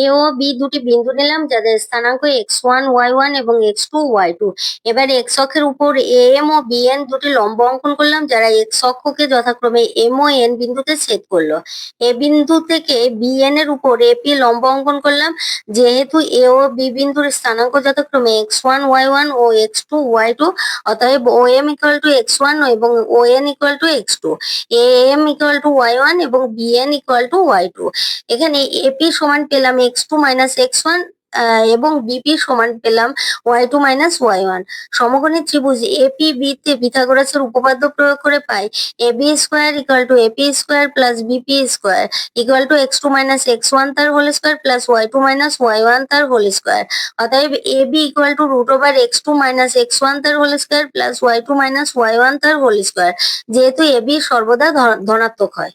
এ ও B দুটি বিন্দু নিলাম, যাদের স্থানাঙ্ক এক্স ওয়ান ওয়াই ওয়ান এবং এক্স টু ওয়াই টু এবার এক্স অক্ষের উপর এ এম ও বি দুটি লম্ব অঙ্কন করলাম, যারা এক্স অক্ষকে যথাক্রমে এম ও এন বিন্দুতে ছেদ করল। এ বিন্দু থেকে বি এর উপর এপি লম্ব অঙ্কন করলাম, যেহেতু এ ও বি বিন্দুর স্থানাঙ্ক যথাক্রমে এক্স ওয়ান ওয়াই ওয়ান ও এক্স টু ওয়াই টু অতএব O M equal to X one এবং O N equal to X two A M equal to Y one এবং B N equal to Y two এখানে AP সমান পেলাম X two minus X one এবং BP সমান পেলাম Y two minus Y one সমকোণী ত্রিভুজ এপি বি তে পিথাগোরাসের উপপাদ্য প্রয়োগ করে পাই। A B square equal to AP square plus BP square equal to X two minus X one তার whole square plus Y two minus Y one তার whole square অতএব B equal to root over X two minus X one তার whole square plus Y two minus Y one তার whole square যেহেতু A B সর্বদা ধনাত্মক হয়।